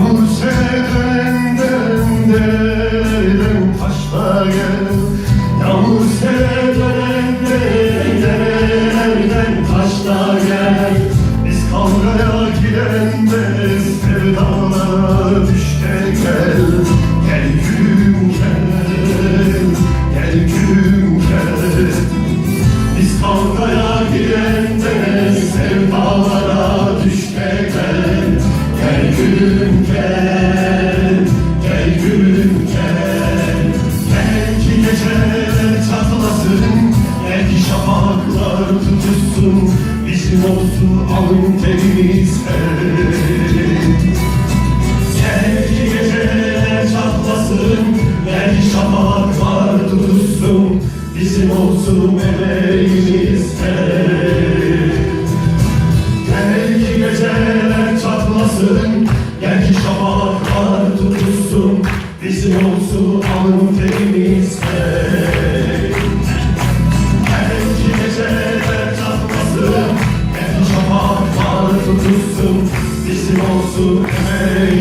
Yağmur selen derem taşla gel. Yağmur selen derem taşla gel. Biz kavgaya giden de sevdalara düşte gel. Gel gülüm gel, gel gülüm gel. Biz kavgaya giden de sevdalara alın terimiz Belki geceler çatlasın Belki şafaklar tutuşsun Bizim olsun emeğimiz Belki geceler çatlasın Belki şafaklar tutuşsun Bizim olsun alın terimiz tutuşsun Bizim olsun emeğimiz